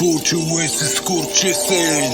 Kurczy łysy skurczysyn.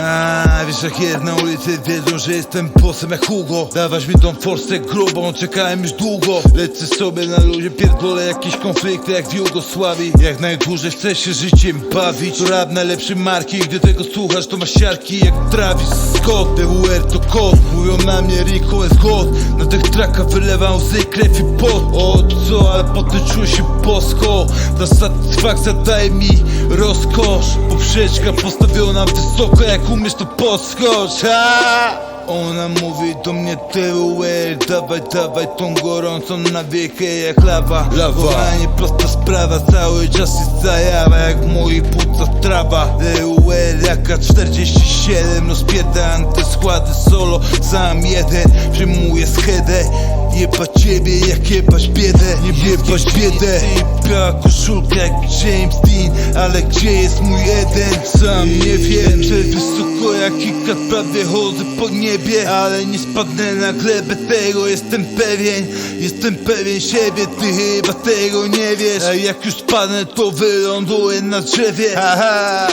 A, wiesz jak jest na ulicy wiedzą, że jestem posem jak Hugo. Dawać mi tą forsę grubą, czekałem już długo. Lecę sobie na luzie, pierdolę jakieś konflikty jak w Jugosławii. Jak najdłużej chcę się życiem bawić. To rap najlepszej marki, gdy tego słuchasz to masz siarki jak Travis Scott. DWR to kod, mówią na mnie Rico jest god Na tych trakach wylewam łzy, krew i pot O co, ale potem czuję się bosko. Ta satysfakcja daje mi rozkosz. Poprzeczka postawiona wysoko, jak umiesz to podskocz ha! Ona mówi do mnie TWR Dawaj, dawaj tą gorącą na wiekę jak lawa. Lawa. Kochanie, prosta sprawa, cały czas jest zajawa Jak w moich płucach trawa. TWR jaka 47 Rozpierdam te składy solo. Sam jeden, przyjmuję schedę. Jebać ciebie jak jebać biedę. Nie jebać biedę. Biała koszulka jak James Dean. Ale gdzie jest mój Eden? Sam nie wiem. Że wysoko jak Ikat prawie chodzę po niebie Ale nie spadnę na glebę tego. Jestem pewien Jestem pewien siebie, ty chyba tego nie wiesz. A jak już spadnę to wyląduję na drzewie. Haha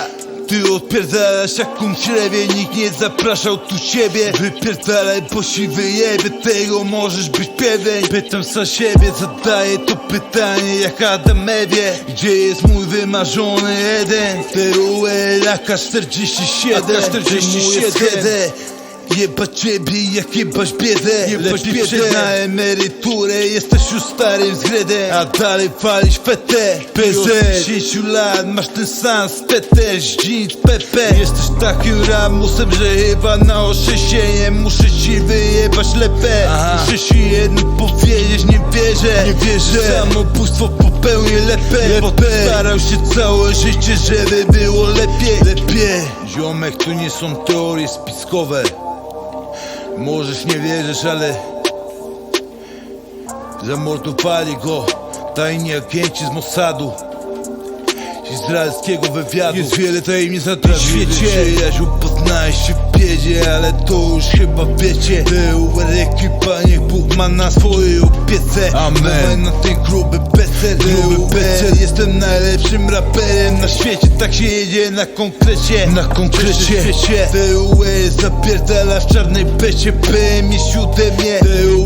ty odpierdalasz jak kum ślewie, nikt nie zapraszał tu ciebie Wypierdalaj, bo si wyjebie, tego możesz być pewien. Pytam za siebie, zadaję to pytanie jak Adam Ewie Gdzie jest mój wymarzony Eden? TUL AK-47 AK-47 Jebać ciebie jak jebać biedę. Jebać biedę na emeryturę Jesteś już starym zgredem A dalej walisz fetę. PZ 10 lat masz ten sam steter Jeans Pepe Jesteś takim ramusem, że chyba na oszesienie Muszę ci wyjebać lepę. Muszę ci jedno powiedzieć, nie wierzę. Nie wierzę. Samobójstwo popełnię lepę Bo starał się całe życie, żeby było lepiej. Lepiej Ziomek, to nie są teorie spiskowe Możesz nie wierzysz, ale Zamordowali go tajni agenci z Mossadu Izraelskiego wywiadu. Jest wiele tajemnic na tym świecie Przyjaźń poznałeś się w biedzie Ale to już chyba wiecie. TUR ekipa niech Bóg ma na swojej opiece Amen. Dawaj na ten gruby becer Gruby becer Jestem najlepszym raperem na świecie. Tak się jedzie na konkrecie. Na konkrecie. TUR zapierdala w czarnej becie PM jest siódemie. To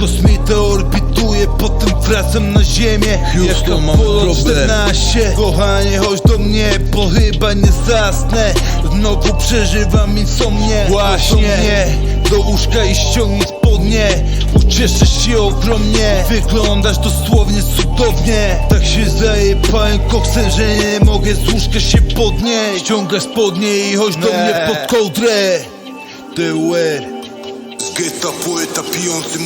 kosmita orbituje Potem wracam na ziemię. Houston, Jak mam problem. 14 Kochanie, chodź do mnie, bo chyba nie zasnę. Znowu przeżywam insomnię Właśnie. Do łóżka i ściągnij spodnie. Ucieszysz się ogromnie. Wyglądasz dosłownie cudownie. Tak się zajebałem koksem, że nie mogę z łóżka się podnieść. Ściągaj spodnie i chodź do mnie pod kołdrę. TUR Z Geta, poeta, peão de